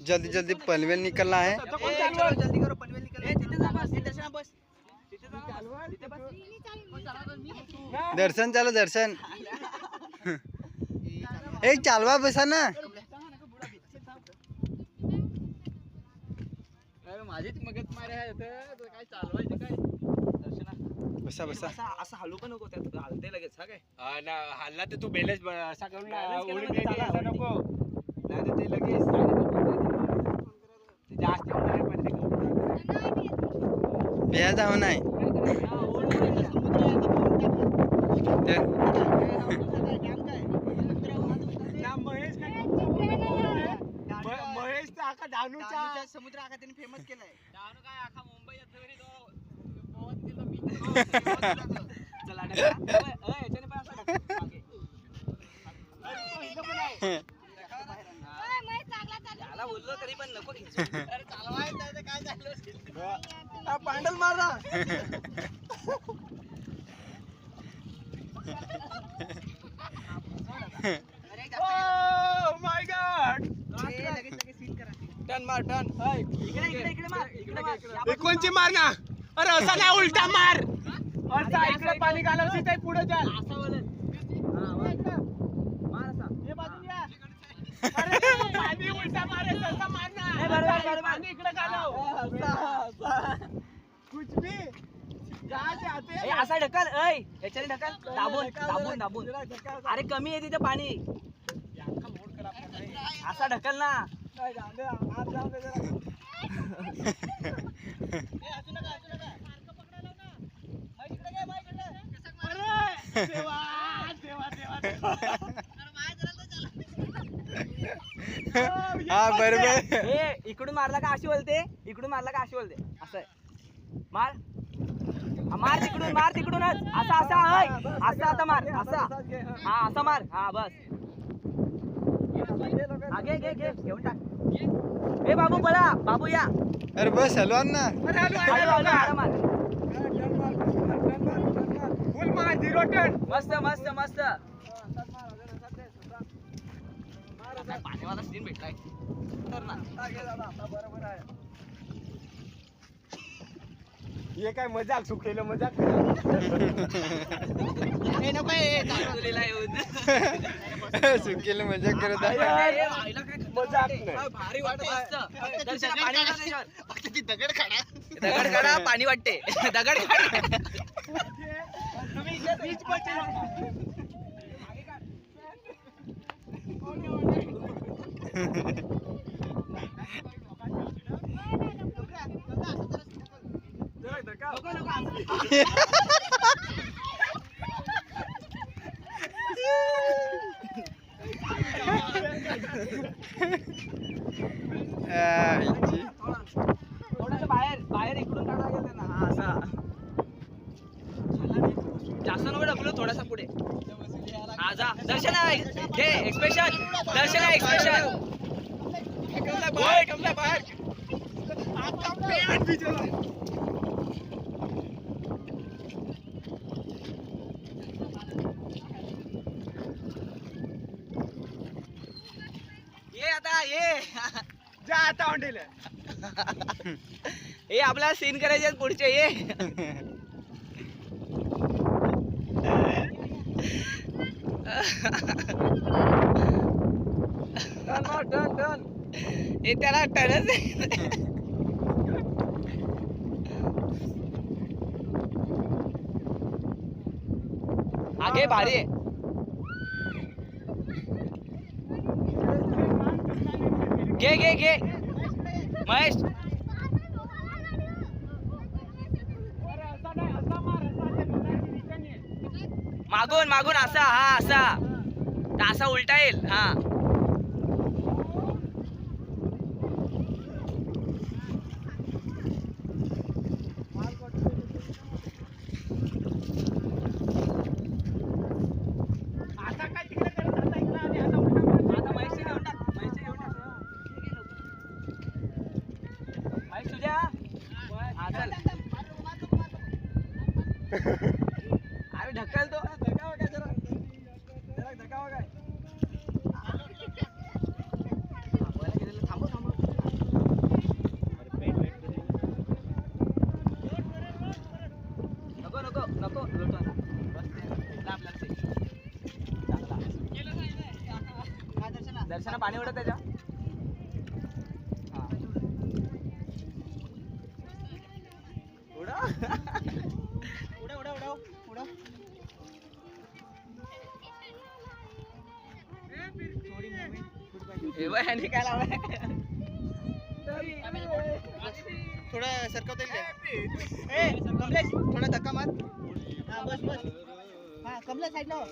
जल्दी जल्दी पनवेल निकलना है। दर्शना चालू दर्शन। एक चालवा बसा ना. काय चालवायचं काय? दर्शना. बसा बसा. असं असं हलू पण नको त्यात? हलते लगेच हा काय? हा ना हल्ला तर तू उडी म्हणजे. नको. नाही ते लगेच ते जास्त होणार आहे पण बिया जाऊ नाही काय समुद्र त्यांनी फेमस केलाय अडक. मागे. त्याला बोललो तरी पण नको काय हा, पांडल जास्त माय गॉड टन मार टन इकडे इकडे इकडे मार मार. मार ना. अरे असा नाही उलटा मार. असा इकडे पाणी घालवशी ते पुढे चाल. हा. मार पाणी उलटा मारे तसा मार ना. ए, बरोबर, बरोबर. पाणी इकडे घालव. ए, असा ढकल ऐ याच्याने ढकल. दाबून दाबून दाबून. अरे कमी आहे तिथे पाणी. असा ढकल ना. हा बरोबर. ए इकडून मारला का अशी बोलते? इकडून मारला का अशी बोलते? असं आहे. मार. मार तिकडून मार तिकडूनच. असा असा ऐ. असं आता मार असा. हा असा मार. हा बस. हा, घे घे घे. घेऊन टाक. ए बाबू बळा बाबू या. अरे बस हलवान ना. फुल मार. झिरो टन मस्त मस्त मस्त. पाण्यावाला सीन भेटलाय. तर ना हे काय मजाक सुकेलं मजाक तुला येऊन. सुकेल मजा करत आहे. मजाक. भारी वाटत. वाटतं त्याच्यावर. दगड काढा पाणी वाटते. दगड काढा नको, नको, असं. आ, हिची. थोडंसं बाहेर बाहेर इकडून लागेल त्यांना हा असा जास्त नको ढकलू थोडासा पुढे हा जा दर्शन आहे घे एक्सप्रेशन दर्शन आहे एक्सप्रेशन बाहेर बाहेर ये आता ये. जा आता ऑंडेल हे आपल्याला सीन करायचे पुढचे ये. टन टन हे त्याला. हा घे भारी आहे. घे घे घे. महेश. मागून मागून असा हा असा. असा उलटा येईल हा. आम्ही ढकलतो धकावं काय जरा. जरा धकावं काय थांबव थांबव नको नको नको लोटो लांब लागते दर्शना पाणी उडत त्याच्या थोडा सरकवता येईल कमलेश थोडा धक्का मार. हा बस बस. हा कमलेश साईडला हो.